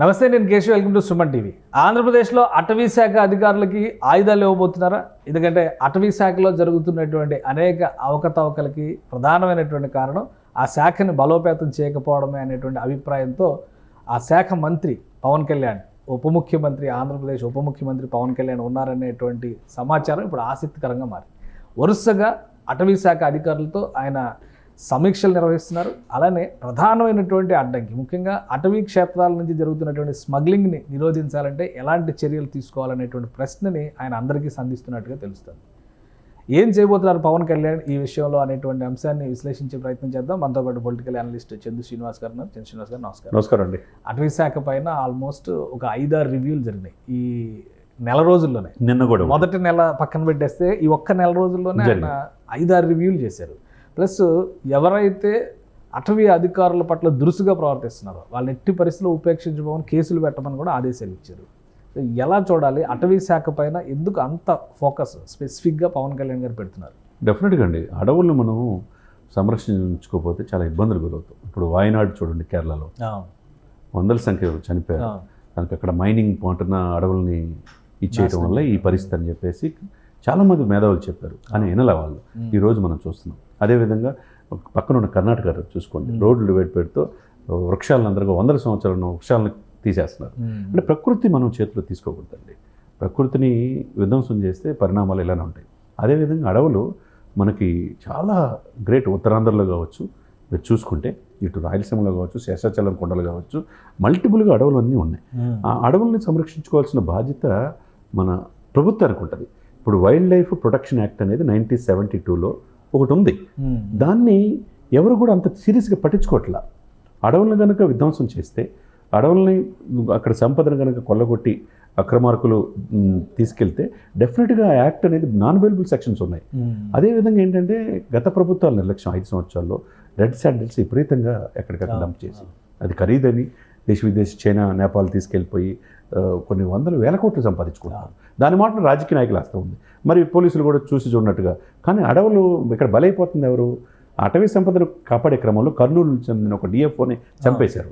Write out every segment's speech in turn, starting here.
నమస్తే నేను Keshav. Welcome to Suman TV. ఆంధ్రప్రదేశ్లో అటవీ శాఖ అధికారులకి ఆయుధాలు ఇవ్వబోతున్నారా? ఎందుకంటే అటవీ శాఖలో జరుగుతున్నటువంటి అనేక అవకతవకలకి ప్రధానమైనటువంటి కారణం ఆ శాఖని బలోపేతం చేయకపోవడమే అనేటువంటి అభిప్రాయంతో ఆ శాఖ మంత్రి పవన్ కళ్యాణ్ ఉప ముఖ్యమంత్రి ఆంధ్రప్రదేశ్ ఉప ముఖ్యమంత్రి పవన్ కళ్యాణ్ ఉన్నారనేటువంటి సమాచారం ఇప్పుడు ఆసక్తికరంగా మారింది. వరుసగా అటవీ శాఖ అధికారులతో ఆయన సమీక్షలు నిర్వహిస్తున్నారు. అలానే ప్రధానమైనటువంటి అడ్డంకి ముఖ్యంగా అటవీ క్షేత్రాల నుంచి జరుగుతున్నటువంటి స్మగ్లింగ్ని నిరోధించాలంటే ఎలాంటి చర్యలు తీసుకోవాలనేటువంటి ప్రశ్నని ఆయన అందరికీ సంధిస్తున్నట్టుగా తెలుస్తుంది. ఏం చేయబోతున్నారు పవన్ కళ్యాణ్ ఈ విషయంలో అనేటువంటి అంశాన్ని విశ్లేషించే ప్రయత్నం చేద్దాం. మనతో పాటు పొలిటికల్ అనలిస్ట్ చందు శ్రీనివాస్ గారు ఉన్నారు. చందు శ్రీనివాస్ గారు నమస్కారం. నమస్కారం అండి. అటవీ శాఖ పైన ఆల్మోస్ట్ ఒక ఐదారు రివ్యూలు జరిగినాయి. ఈ నెల రోజుల్లోనే నిన్న కూడా. మొదటి నెల పక్కన పెట్టేస్తే ఈ ఒక్క నెల రోజుల్లోనే ఆయన ఐదారు రివ్యూలు చేశారు. ప్లస్ ఎవరైతే అటవీ అధికారుల పట్ల దురుసుగా ప్రవర్తిస్తున్నారో వాళ్ళని ఎట్టి పరిస్థితుల్లో ఉపేక్షించబోమని కేసులు పెట్టమని కూడా ఆదేశాలు ఇచ్చారు. ఎలా చూడాలి? అటవీ శాఖ పైన ఎందుకు అంత ఫోకస్ స్పెసిఫిక్గా పవన్ కళ్యాణ్ గారు పెడుతున్నారు? డెఫినెట్గా అండి. అడవులను మనం సంరక్షించుకోకపోతే చాలా ఇబ్బందులు గురవుతాం. ఇప్పుడు వాయనాడు చూడండి కేరళలో. వందల సంఖ్యలో చనిపోయారు. కనుక అక్కడ మైనింగ్ పాటున అడవుల్ని ఇచ్చేయటం వల్ల ఈ పరిస్థితి అని చెప్పేసి చాలామంది మేధావులు చెప్పారు. కానీ వినలే వాళ్ళు. ఈ రోజు మనం చూస్తున్నాం. అదేవిధంగా పక్కన ఉన్న కర్ణాటక చూసుకోండి. రోడ్లు డివైడ్ పెడుతూ వృక్షాలను అందరూ వందల సంవత్సరాల ఉన్న వృక్షాలను తీసేస్తున్నారు. అంటే ప్రకృతి మనం చేతిలో తీసుకోకూడదండి. ప్రకృతిని విధ్వంసం చేస్తే పరిణామాలు ఇలానే ఉంటాయి. అదేవిధంగా అడవులు మనకి చాలా గ్రేట్ ఉత్తరాంధ్రలో కావచ్చు మీరు చూసుకుంటే ఇటు రాయలసీమలో కావచ్చు శేషాచలం కొండలు కావచ్చు మల్టిపుల్గా అడవులు అన్నీ ఉన్నాయి. ఆ అడవుల్ని సంరక్షించుకోవాల్సిన బాధ్యత మన ప్రభుత్వానికి ఉంటుంది. ఇప్పుడు వైల్డ్ లైఫ్ ప్రొటెక్షన్ యాక్ట్ అనేది నైన్టీన్ సెవెంటీ టూలో ఒకటి ఉంది దాన్ని ఎవరు కూడా అంత సీరియస్గా పట్టించుకోవట్లా. అడవులను కనుక విధ్వంసం చేస్తే అడవుల్ని అక్కడ సంపదను కనుక కొల్లగొట్టి అక్రమార్కులు తీసుకెళ్తే డెఫినెట్గా ఆ యాక్ట్ అనేది నాన్ అవైలబుల్ సెక్షన్స్ ఉన్నాయి. అదేవిధంగా ఏంటంటే గత ప్రభుత్వాల నిర్లక్ష్యం ఐదు సంవత్సరాల్లో రెడ్ శాండిల్స్ విపరీతంగా ఎక్కడికక్కడ డంప్ చేసి అది ఖరీదని దేశ విదేశీ చైనా నేపాల్ తీసుకెళ్ళిపోయి కొన్ని వందల వేల కోట్లు సంపాదించుకుంటారు దాని మాట రాజకీయ నాయకులు వస్తూ ఉంది. మరి పోలీసులు కూడా చూసి చూడనట్టుగా. కానీ అడవులు ఇక్కడ బలైపోతుంది ఎవరు? అటవీ సంపదను కాపాడే క్రమంలో కర్నూలు చెందిన ఒక డిఎఫ్ఓని చంపేశారు.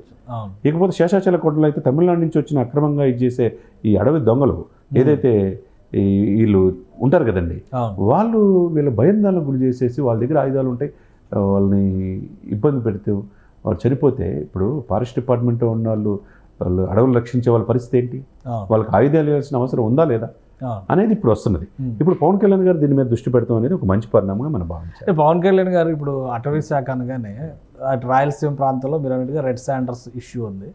ఇకపోతే శేషాచల కొండలో అయితే తమిళనాడు నుంచి వచ్చిన అక్రమంగా ఇది చేసే ఈ అడవి దొంగలు ఏదైతే ఈ వీళ్ళు ఉంటారు కదండి వాళ్ళు వీళ్ళ భయందాలకు గురి చేసేసి వాళ్ళ దగ్గర ఆయుధాలు ఉంటాయి. వాళ్ళని ఇబ్బంది పెడితే వాళ్ళు చనిపోతే ఇప్పుడు ఫారెస్ట్ డిపార్ట్మెంట్ ఉన్న వాళ్ళు వాళ్ళు అడవులు రక్షించే వాళ్ళ పరిస్థితి ఏంటి? వాళ్ళకి ఆయుధాలు ఇవ్వాల్సిన అవసరం ఉందా లేదా? అనేది ఇప్పుడు వస్తున్నది. ఇప్పుడు పవన్ కళ్యాణ్ గారు దీని మీద దృష్టి పెడతాం అనేది ఒక మంచి పరిణామంగా మనం భావించాలి. పవన్ కళ్యాణ్ గారు ఇప్పుడు అటవీ శాఖ అనగానే అటు రాయలసీమ ప్రాంతంలో మీరు అన్నట్టుగా రెడ్ శాండర్స్ ఇష్యూ ఉంది.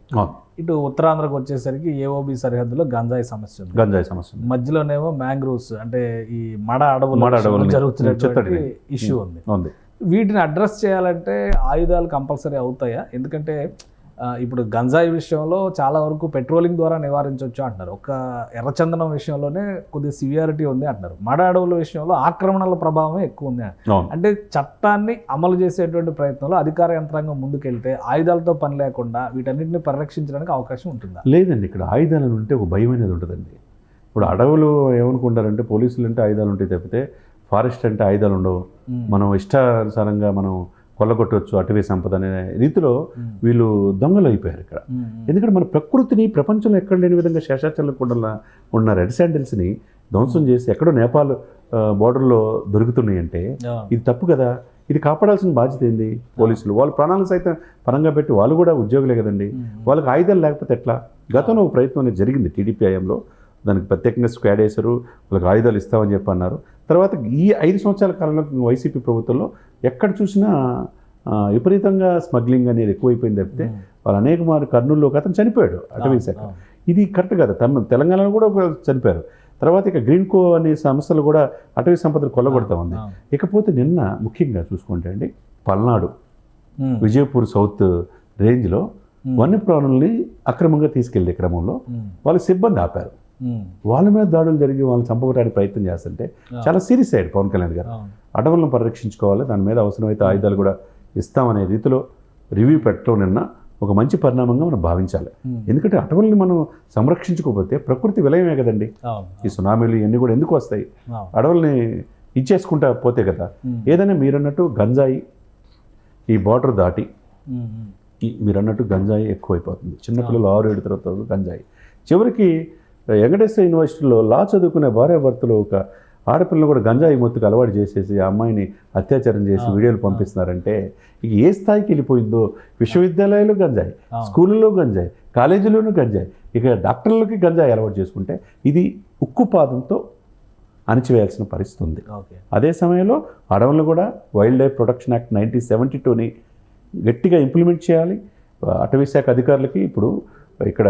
ఇటు ఉత్తరాంధ్రకు వచ్చేసరికి ఏఓబి సరిహద్దులో గంజాయి సమస్య ఉంది. గంజాయి సమస్య. మధ్యలోనేమో మ్యాంగ్రూవ్స్ అంటే ఈ మడ అడవులు జరుగుతున్నటువంటి చెత్తడిని. ఇష్యూ ఉంది. వీటిని అడ్రస్ చేయాలంటే ఆయుధాలు కంపల్సరీ అవుతాయా? ఎందుకంటే ఇప్పుడు గంజాయి విషయంలో చాలా వరకు పెట్రోలింగ్ ద్వారా నివారించవచ్చు అంటున్నారు. ఒక ఎర్రచందనం విషయంలోనే కొద్దిగా సివియారిటీ ఉంది అంటున్నారు. మడ అడవుల విషయంలో ఆక్రమణల ప్రభావమే ఎక్కువ ఉంది అంటే చట్టాన్ని అమలు చేసేటువంటి ప్రయత్నంలో అధికార యంత్రాంగం ముందుకెళ్తే ఆయుధాలతో పని లేకుండా వీటన్నిటిని పరిరక్షించడానికి అవకాశం ఉంటుందా? లేదండి. ఇక్కడ ఆయుధాలను ఉంటే ఒక భయం అనేది ఉంటుందండి. ఇప్పుడు అడవులు ఏమనుకుంటారంటే పోలీసులు అంటే ఆయుధాలు ఉంటాయి తప్పితే ఫారెస్ట్ అంటే ఆయుధాలు ఉండవు. మనం ఇష్టానుసారంగా మనం కొల్లగొట్టవచ్చు అటవీ సంపద అనే రీతిలో. వీళ్ళు దొంగలు అయిపోయారు ఇక్కడ. ఎందుకంటే మన ప్రకృతిని ప్రపంచంలో ఎక్కడ లేని విధంగా శేషాచల కొండల ఉన్న రెడ్ శాండిల్స్ని ధ్వంసం చేసి ఎక్కడో నేపాల్ బార్డర్లో దొరుకుతున్నాయి అంటే ఆ. ఇది తప్పు కదా ఇది కాపాడాల్సిన బాధ్యత ఏంది పోలీసులు వాళ్ళు ప్రాణాలు సైతం పరంగా పెట్టి వాళ్ళు కూడా ఉద్యోగులే కదండి. వాళ్ళకి ఆయుధాలు లేకపోతే ఎట్లా గతంలో ఒక ప్రయత్నం అనేది జరిగింది టీడీపీ హయాంలో దానికి ప్రత్యేకంగా స్క్వాడ్ వేశారు వాళ్ళకి ఆయుధాలు ఇస్తామని చెప్పి అన్నారు తర్వాత ఈ ఐదు సంవత్సరాల కాలంలో వైసీపీ ప్రభుత్వంలో ఎక్కడ చూసినా విపరీతంగా స్మగ్లింగ్ అనేది ఎక్కువైపోయింది తప్పితే. వాళ్ళు అనేక మారు కర్నూలులో ఒక అతను చనిపోయాడు అటవీ శాఖ. ఇది కరెక్ట్ కదా తమ తెలంగాణలో కూడా ఒక చనిపోయారు తర్వాత ఇక గ్రీన్ కో అనే సంస్థలు కూడా అటవీ సంపదను కొల్లగొడతా ఉంది. ఇకపోతే నిన్న ముఖ్యంగా చూసుకుంటే అండి పల్నాడు. విజయపూర్ సౌత్ రేంజ్లో. వన్యప్రాణుల్ని అక్రమంగా తీసుకెళ్ళే క్రమంలో. వాళ్ళ సిబ్బంది ఆపారు. వాళ్ళ మీద దాడులు జరిగి వాళ్ళని చంపడానికి ప్రయత్నం చేస్తుంటే చాలా సీరియస్ అయ్యాడు పవన్ కళ్యాణ్ గారు. అడవులను పరిరక్షించుకోవాలి దాని మీద అవసరమైతే ఆయుధాలు కూడా ఇస్తామనే రీతిలో రివ్యూ పెట్టడం నిన్న ఒక మంచి పరిణామంగా మనం భావించాలి. ఎందుకంటే అటవుల్ని మనం సంరక్షించుకోకపోతే ప్రకృతి విలయమే కదండి. ఈ సునామీలు ఇవన్నీ కూడా ఎందుకు వస్తాయి. అడవుల్ని ఇచ్చేసుకుంటా పోతే కదా. ఏదైనా మీరన్నట్టు గంజాయి ఈ బార్డర్ దాటి మ్మ్. మ్మ్. ఈ మీరు అన్నట్టు గంజాయి ఎక్కువైపోతుంది చిన్నపిల్లలు ఆరు ఏడు తర్వాత గంజాయి చివరికి వెంకటేశ్వర యూనివర్సిటీలో లా చదువుకునే భార్యాభర్తలు ఒక ఆడపిల్లని కూడా గంజాయి మొత్తుకు అలవాటు చేసేసి ఆ అమ్మాయిని అత్యాచారం చేసి వీడియోలు పంపిస్తున్నారంటే ఇక ఏ స్థాయికి వెళ్ళిపోయిందో? విశ్వవిద్యాలయాలు గంజాయి స్కూళ్ళలో గంజాయి కాలేజీలోనూ గంజాయి. ఇక డాక్టర్లకి గంజాయి అలవాటు చేసుకుంటే ఇది ఉక్కుపాదంతో అణిచివేయాల్సిన పరిస్థితి ఉంది. అదే సమయంలో అడవులను కూడా wild life protection act nineteen seventy టూని గట్టిగా ఇంప్లిమెంట్ చేయాలి. అటవీ శాఖ అధికారులకి ఇప్పుడు ఇక్కడ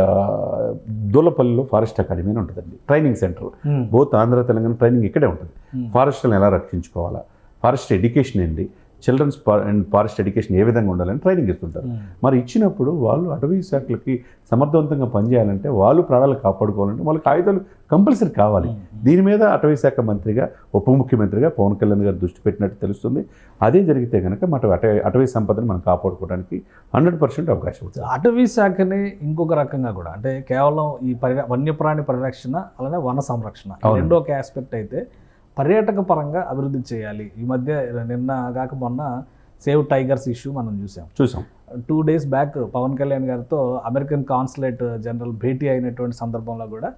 దూలపల్లిలో ఫారెస్ట్ అకాడమీ అని ఉంటుందండి. Training centre. Both Andhra Telangana training ఇక్కడే ఉంటుంది. ఫారెస్ట్లను ఎలా రక్షించుకోవాలా? ఫారెస్ట్ ఎడ్యుకేషన్ ఏంటి? చిల్డ్రన్స్ అండ్ ఫారెస్ట్ ఎడ్యుకేషన్ ఏ విధంగా ఉండాలని ట్రైనింగ్ ఇస్తుంటారు. మరి ఇచ్చినప్పుడు వాళ్ళు అటవీ శాఖలకి సమర్థవంతంగా పనిచేయాలంటే వాళ్ళు ప్రాణాలు కాపాడుకోవాలంటే వాళ్ళకి ఆయుధాలు కంపల్సరీ కావాలి. దీని మీద అటవీ శాఖ మంత్రిగా ఉప ముఖ్యమంత్రిగా పవన్ కళ్యాణ్ గారు దృష్టి పెట్టినట్టు తెలుస్తుంది. అదే జరిగితే కనుక మన అటవీ అటవీ సంపదను మనం కాపాడుకోవడానికి హండ్రెడ్ పర్సెంట్ అవకాశం ఉంటుంది. అటవీ శాఖని ఇంకొక రకంగా కూడా అంటే కేవలం ఈ పరి వన్యప్రాణి పరిరక్షణ అలానే వన సంరక్షణ. రెండో ఒక ఆస్పెక్ట్ అయితే పర్యాటక పరంగా అభివృద్ధి చేయాలి. ఈ మధ్య నిన్న కాక మొన్న సేవ్ టైగర్స్ ఇష్యూ మనం చూసాం. చూసాం. Two days back Pavan Kalyan గారితో అమెరికన్ కాన్సులేట్ జనరల్ భేటీ అయినటువంటి సందర్భంలో కూడా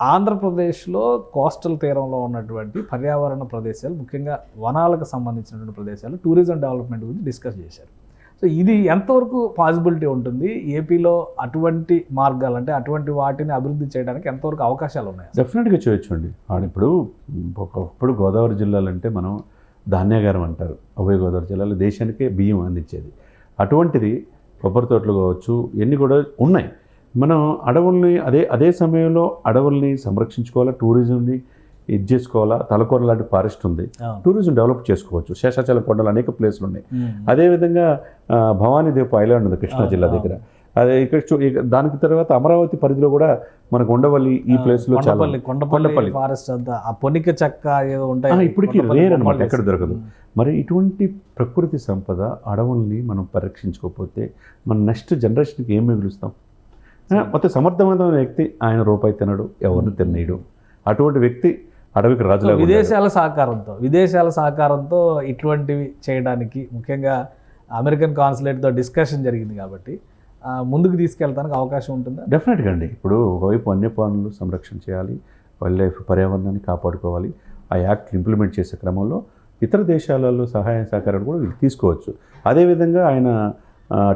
ఆంధ్రప్రదేశ్లో కోస్టల్ తీరంలో ఉన్నటువంటి పర్యావరణ ప్రదేశాలు ముఖ్యంగా వనాలకు సంబంధించినటువంటి ప్రదేశాలు టూరిజం డెవలప్మెంట్ గురించి డిస్కస్ చేశారు. సో ఇది ఎంతవరకు పాసిబిలిటీ ఉంటుంది? ఏపీలో అటువంటి మార్గాలు అంటే అటువంటి వాటిని అభివృద్ధి చేయడానికి ఎంతవరకు అవకాశాలు ఉన్నాయి? డెఫినెట్గా చేయొచ్చండి అండి. ఇప్పుడు ఒకప్పుడు గోదావరి జిల్లాలంటే మనం ధాన్యాగారం అంటారు. ఉభయ గోదావరి జిల్లాలో దేశానికే బియ్యం అందించేది. అటువంటిది కొబ్బరి తోటలు కావచ్చు ఇవన్నీ కూడా ఉన్నాయి. మనం అడవుల్ని అదే అదే సమయంలో అడవుల్ని సంరక్షించుకోవాలా? టూరిజంని ఇది చేసుకోవాలా? తలకొర లాంటి ఫారెస్ట్ ఉంది. టూరిజం డెవలప్ చేసుకోవచ్చు. శేషాచలం కొండలు అనేక ప్లేస్లు ఉన్నాయి. అదేవిధంగా ఆ, భవానీ దీప ఐలాండ్ ఉంది కృష్ణా జిల్లా దగ్గర. అదే ఇక్కడ దానికి తర్వాత అమరావతి పరిధిలో కూడా మనకు ఉండవల్లి ఈ ప్లేస్లో చాలా కొండపల్లి. ఫారెస్ట్ పొనిక చెక్క ఏదో ఉంటాయి. ఇప్పటికీ రేర్ అనమాట ఎక్కడ. దొరకదు. మరి ఇటువంటి ప్రకృతి సంపద అడవుల్ని మనం పరిరక్షించుకోకపోతే మన నెక్స్ట్ జనరేషన్కి ఏం మిగులుస్తాం? మొత్తం సమర్థవంతమైన వ్యక్తి ఆయన రూపాయి తినడు ఎవరిని తినేయడు అటువంటి వ్యక్తి అడవికి రాజులా. విదేశాల సహకారంతో విదేశాల సహకారంతో ఇటువంటివి చేయడానికి ముఖ్యంగా అమెరికన్ కాన్సులేట్తో డిస్కషన్ జరిగింది కాబట్టి ముందుకు తీసుకెళ్ళడానికి అవకాశం ఉంటుందా? డెఫినెట్గా అండి. ఇప్పుడు ఒకవైపు వన్యప్రాణులు సంరక్షణ చేయాలి వైల్డ్ లైఫ్ పర్యావరణాన్ని కాపాడుకోవాలి ఆ యాక్ట్ ఇంప్లిమెంట్ చేసే క్రమంలో ఇతర దేశాలలో సహాయ సహకారాలు కూడా వీళ్ళు తీసుకోవచ్చు. అదేవిధంగా ఆయన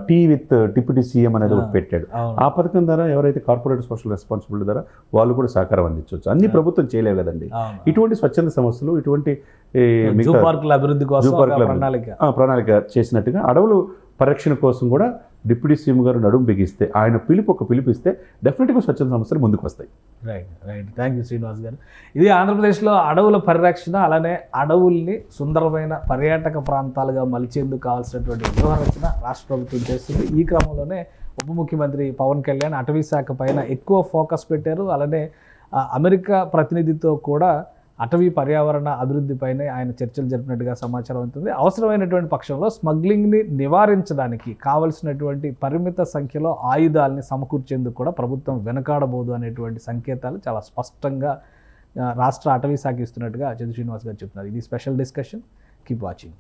టీ విత్ డిప్యూటీ సీఎం అనేది ఒకటి పెట్టాడు. ఆ పథకం ద్వారా ఎవరైతే కార్పొరేట్ సోషల్ రెస్పాన్సిబిలిటీ ద్వారా వాళ్ళు కూడా సహకారం అందించవచ్చు. అన్ని ప్రభుత్వం చేయలేవు కదండి. ఇటువంటి స్వచ్ఛంద సంస్థలు ఇటువంటి అభివృద్ధి కోసం ప్రణాళిక చేసినట్టుగా అడవులు పరిరక్షణ కోసం కూడా డిప్యూటీ సీఎం గారు నడుము బిగిస్తే ఆయన పిలుపు ఒక పిలిపిస్తే డెఫినెట్గా స్వచ్ఛంద సంస్థలు ముందుకు వస్తాయి. Right right thank you Srinivas గారు. ఇది ఆంధ్రప్రదేశ్లో అడవుల పరిరక్షణ అలానే అడవుల్ని సుందరమైన పర్యాటక ప్రాంతాలుగా మలిచేందుకు కావాల్సినటువంటి వ్యూహరచన రాష్ట్ర ప్రభుత్వం చేస్తుంది. ఈ క్రమంలోనే ఉప ముఖ్యమంత్రి పవన్ కళ్యాణ్ అటవీ శాఖ పైన ఎక్కువ ఫోకస్ పెట్టారు. అలానే అమెరికా ప్రతినిధితో కూడా అటవీ పర్యావరణ అభివృద్ధిపైనే ఆయన చర్చలు జరిపినట్టుగా సమాచారం అవుతుంది అవసరమైనటువంటి పక్షంలో స్మగ్లింగ్ని నివారించడానికి కావలసినటువంటి పరిమిత సంఖ్యలో ఆయుధాలని సమకూర్చేందుకు కూడా ప్రభుత్వం వెనకాడబోదు అనేటువంటి సంకేతాలు చాలా స్పష్టంగా రాష్ట్ర అటవీ శాఖ ఇస్తున్నట్టుగా చంద్ర శ్రీనివాస్ గారు చెప్తున్నారు. ఇది స్పెషల్ డిస్కషన్. Keep watching.